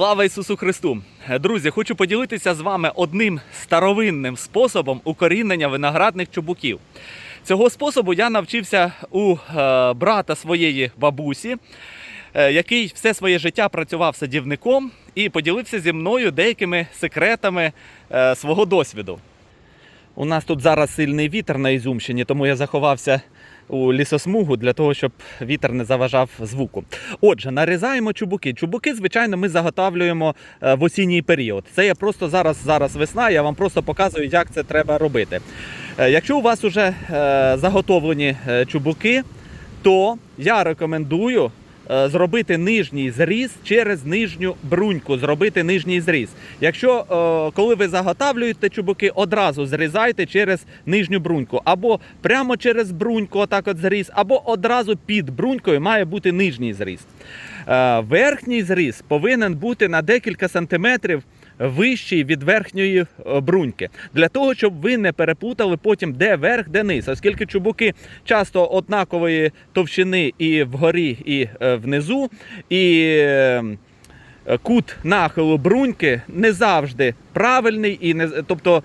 Слава Ісусу Христу! Друзі, хочу поділитися з вами одним старовинним способом укорінення виноградних чубуків. Цього способу я навчився у е, брата своєї бабусі, е, який все своє життя працював садівником і поділився зі мною деякими секретами е, свого досвіду. У нас тут зараз сильний вітер на Ізюмщині, тому я заховався у лісосмугу для того, щоб вітер не заважав звуку. Отже, нарізаємо чубуки. Чубуки, звичайно, ми заготавлюємо е, в осінній період. Це я просто зараз, зараз весна, я вам просто показую, як це треба робити. Е, Якщо у вас вже заготовлені е, чубуки, то я рекомендую зробити нижній зріз через нижню бруньку, зробити нижній зріз. Якщо е, коли ви заготавлюєте чубуки, одразу зрізайте через нижню бруньку, або прямо через бруньку, отак от зріз, або одразу під брунькою має бути нижній зріз. Е, Верхній зріз повинен бути на декілька сантиметрів вищий від верхньої е, бруньки, для того, щоб ви не переплутали потім, де верх, де низ, оскільки чубуки часто однакової товщини і вгорі, і е, внизу, і е, кут нахилу бруньки не завжди правильний, і не тобто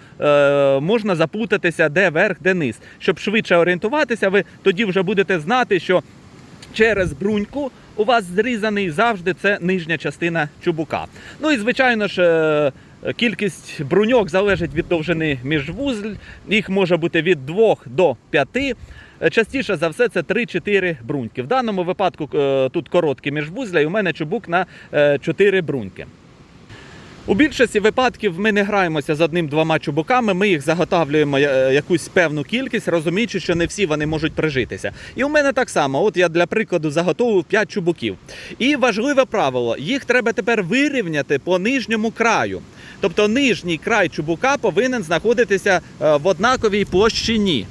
можна заплутатися, де верх, де низ. Щоб швидше орієнтуватися, ви тоді вже будете знати, що через бруньку у вас зрізаний завжди це нижня частина чубука. Ну і звичайно ж. е, Кількість бруньок залежить від довжини міжвузль, їх може бути від 2 до 5. Е, Частіше за все це 3-4 бруньки. В даному випадку е, тут короткі міжвузля, і у мене чубук на е, 4 бруньки. У більшості випадків ми не граємося з одним-двома чубуками, ми їх заготавлюємо е, якусь певну кількість, розуміючи, що не всі вони можуть прижитися. І у мене так само, от я для прикладу заготовив 5 чубуків. І важливе правило: їх треба тепер вирівняти по нижньому краю. Тобто нижній край чубука повинен знаходитися е, в однаковій площині.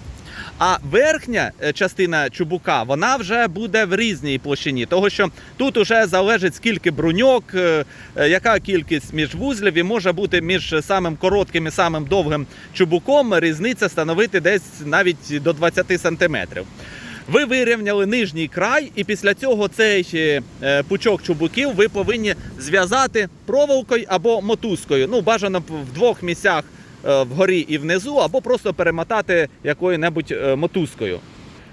А верхня е, частина чубука вона вже буде в різній площині, того що тут вже залежить скільки бруньок, е, е, яка кількість міжвузлів і може бути між самим коротким і самим довгим чубуком різниця становити десь навіть до 20 сантиметрів. Ви вирівняли нижній край, і після цього цей пучок чубуків ви повинні зв'язати проволокою або мотузкою. Ну, бажано в двох місцях вгорі і внизу, або просто перемотати якою-небудь е, мотузкою.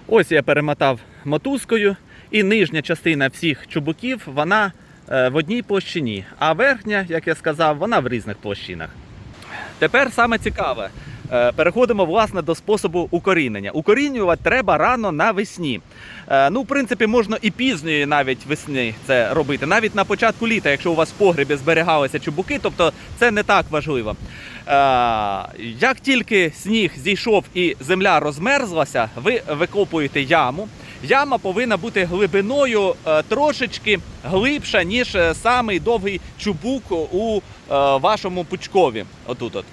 Ось я перемотав мотузкою, і нижня частина всіх чубуків вона е, в одній площині, а верхня, як я сказав, вона в різних площинах. Тепер саме цікаве. Е, Переходимо власне до способу укорінення. Укорінювати треба рано навесні. Е, Ну, в принципі, можна і пізньої навіть весни це робити, навіть на початку літа, якщо у вас в погребі зберігалися чубуки, тобто це не так важливо. Е, Як тільки сніг зійшов і земля розмерзлася, ви викопуєте яму. Яма повинна бути глибиною трошечки глибша, ніж самий довгий чубук у вашому пучкові. Отут от.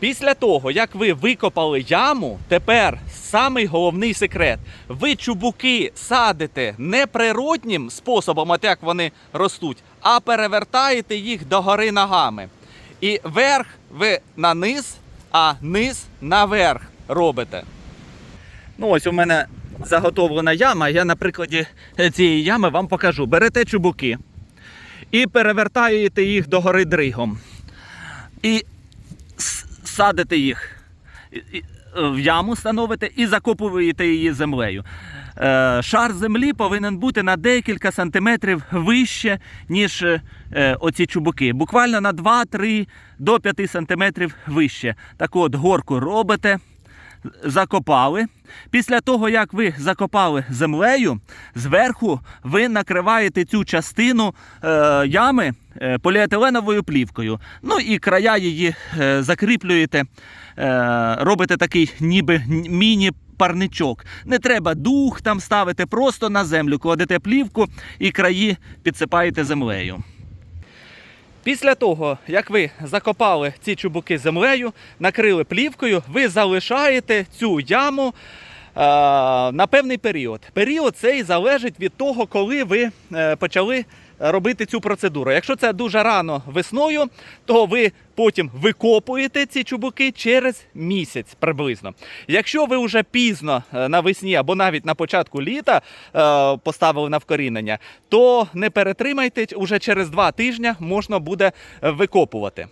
Після того, як ви викопали яму, тепер самий головний секрет. Ви чубуки садите не природнім способом, от як вони ростуть, а перевертаєте їх догори ногами. І верх ви на низ, а низ наверх робите. Ну, ось у мене заготовлена яма. Я на прикладі цієї ями вам покажу. Берете чубуки і перевертаєте їх догори дригом. І садите їх і- в яму, становите і закопуєте її землею. Е, Шар землі повинен бути на декілька сантиметрів вище, ніж е, оці чубуки. Буквально на 2-3 до 5 сантиметрів вище. Так от горку робите, закопали. Після того, як ви закопали землею, зверху ви накриваєте цю частину е, ями е, поліетиленовою плівкою. Ну і края її е, закріплюєте, е, робите такий ніби міні. Парничок. Не треба дух там ставити, просто на землю кладете плівку і краї підсипаєте землею. Після того, як ви закопали ці чубуки землею, накрили плівкою, ви залишаєте цю яму е, на певний період. Період цей залежить від того, коли ви е, почали робити цю процедуру. Якщо це дуже рано весною, то ви потім викопуєте ці чубуки через місяць приблизно. Якщо ви вже пізно е, навесні або навіть на початку літа е, поставили на вкорінення, то не перетримайте, уже через два тижні можна буде викопувати.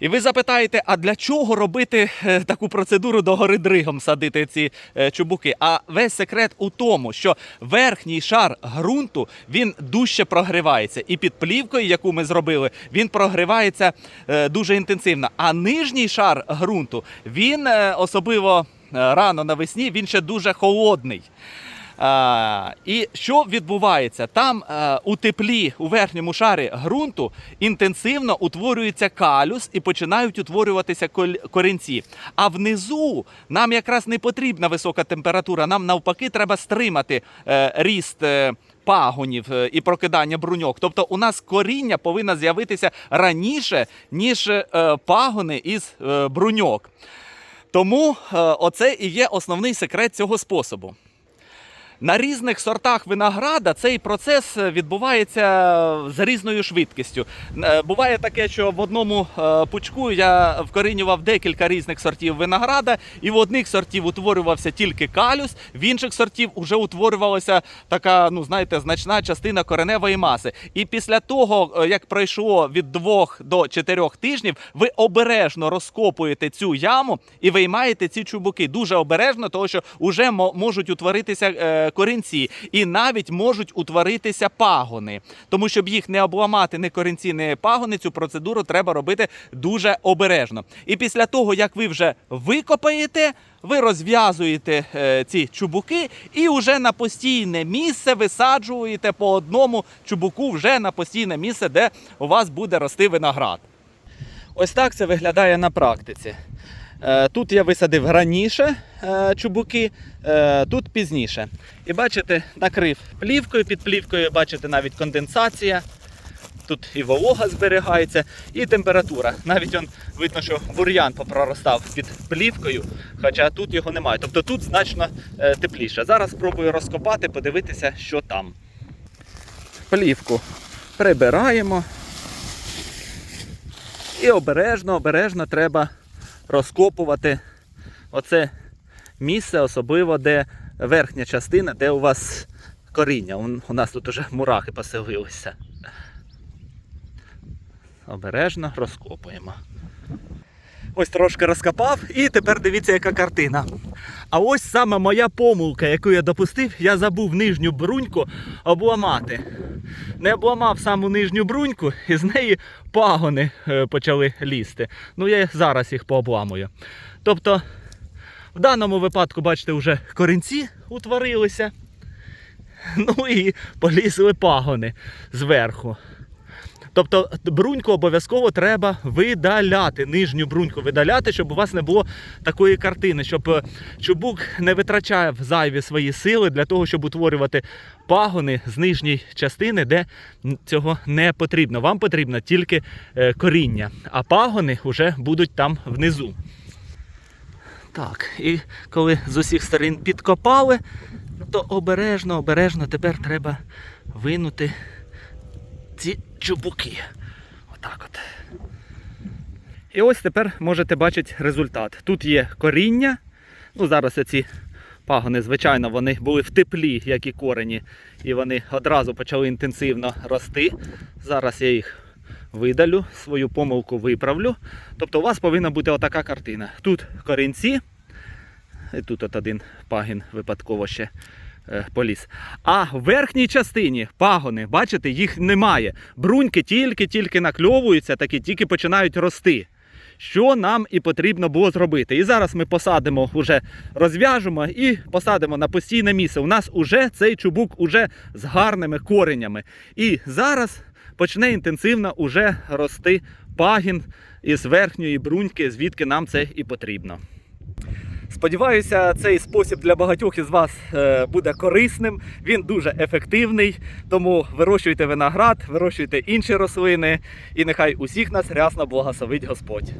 І ви запитаєте, а для чого робити е, таку процедуру догори дригом садити ці е, чубуки? А весь секрет у тому, що верхній шар ґрунту він дужче прогрівається, і під плівкою, яку ми зробили, він прогрівається е, дуже інтенсивно. А нижній шар ґрунту він особливо рано навесні, він ще дуже холодний. І що відбувається? Там е, у теплі, у верхньому шарі ґрунту інтенсивно утворюється калюс і починають утворюватися корінці. А внизу нам якраз не потрібна висока температура. Нам навпаки треба стримати е, ріст. е, Пагонів і прокидання бруньок. Тобто у нас коріння повинно з'явитися раніше, ніж пагони із бруньок. Тому оце і є основний секрет цього способу. На різних сортах винограда цей процес е, відбувається з різною швидкістю. Е, Буває таке, що в одному е, пучку я вкорінював декілька різних сортів винограда, і в одних сортів утворювався тільки калюс, в інших сортів вже утворювалася така, ну знаєте, значна частина кореневої маси. І після того, е, як пройшло від двох до чотирьох тижнів, ви обережно розкопуєте цю яму і виймаєте ці чубуки. Дуже обережно, тому що вже мо- можуть утворитися е, корінці, і навіть можуть утворитися пагони. Тому щоб їх не обламати ні корінці, ні пагони, цю процедуру треба робити дуже обережно. І після того, як ви вже викопаєте. Ви розв'язуєте е, ці чубуки і вже на постійне місце висаджуєте по одному чубуку вже на постійне місце, де у вас буде рости виноград. Ось так це виглядає на практиці. Е, Тут я висадив раніше е, чубуки, е, тут пізніше. І бачите, накрив плівкою, під плівкою бачите навіть конденсація. Тут і волога зберігається, і температура. Навіть он видно, що бур'ян попроростав під плівкою, хоча тут його немає. Тобто тут значно тепліше. Зараз спробую розкопати, подивитися, що там. Плівку прибираємо. І обережно, обережно треба розкопувати оце місце, особливо де верхня частина, де у вас коріння. У нас тут уже мурахи поселилися. Обережно розкопуємо. Ось трошки розкопав, і тепер дивіться, яка картина. А ось саме моя помилка, яку я допустив, я забув нижню бруньку обламати. Не обламав саму нижню бруньку, і з неї пагони е, почали лізти. Ну, я зараз їх пообламую. Тобто, в даному випадку, бачите, вже корінці утворилися. Ну і полізли пагони зверху. Тобто бруньку обов'язково треба видаляти, нижню бруньку видаляти, щоб у вас не було такої картини, щоб е, чубук не витрачав зайві свої сили для того, щоб утворювати пагони з нижньої частини, де цього не потрібно. Вам потрібно тільки е, коріння, а пагони вже будуть там внизу. Так, і коли з усіх сторін підкопали, то обережно, обережно тепер треба винути ці чубуки. Отак от. І ось тепер можете бачити результат. Тут є коріння. Ну, зараз ці пагони, звичайно, вони були в теплі, як і корені, і вони одразу почали інтенсивно рости. Зараз я їх видалю, свою помилку виправлю. Тобто у вас повинна бути отака картина. Тут корінці, і тут от один пагін випадково ще поліз. А в верхній частині пагони, бачите, їх немає. Бруньки тільки-тільки накльовуються, такі тільки починають рости. Що нам і потрібно було зробити. І зараз ми посадимо, вже розв'яжемо і посадимо на постійне місце. У нас уже цей чубук уже з гарними коренями. І зараз почне інтенсивно уже рости пагін із верхньої бруньки, звідки нам це і потрібно. Сподіваюся, цей спосіб для багатьох із вас е, буде корисним. Він дуже ефективний. Тому вирощуйте виноград, вирощуйте інші рослини, і нехай усіх нас рясно благословить Господь.